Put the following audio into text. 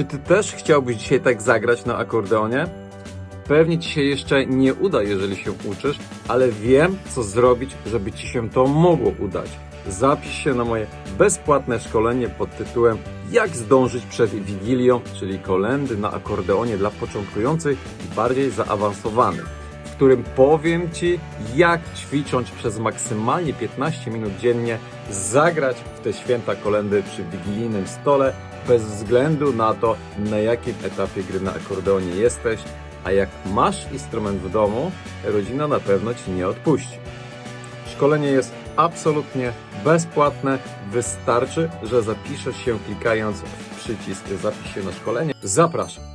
Czy ty też chciałbyś dzisiaj tak zagrać na akordeonie? Pewnie ci się jeszcze nie uda, jeżeli się uczysz, ale wiem, co zrobić, żeby ci się to mogło udać. Zapisz się na moje bezpłatne szkolenie pod tytułem Jak zdążyć przed Wigilią, czyli kolendy na akordeonie dla początkujących i bardziej zaawansowanych, którym powiem Ci, jak ćwicząc przez maksymalnie 15 minut dziennie, zagrać w te święta kolendy przy wigilijnym stole, bez względu na to, na jakim etapie gry na akordeonie jesteś, a jak masz instrument w domu, rodzina na pewno Ci nie odpuści. Szkolenie jest absolutnie bezpłatne. Wystarczy, że zapiszesz się klikając w przycisk Zapisz się na szkolenie. Zapraszam.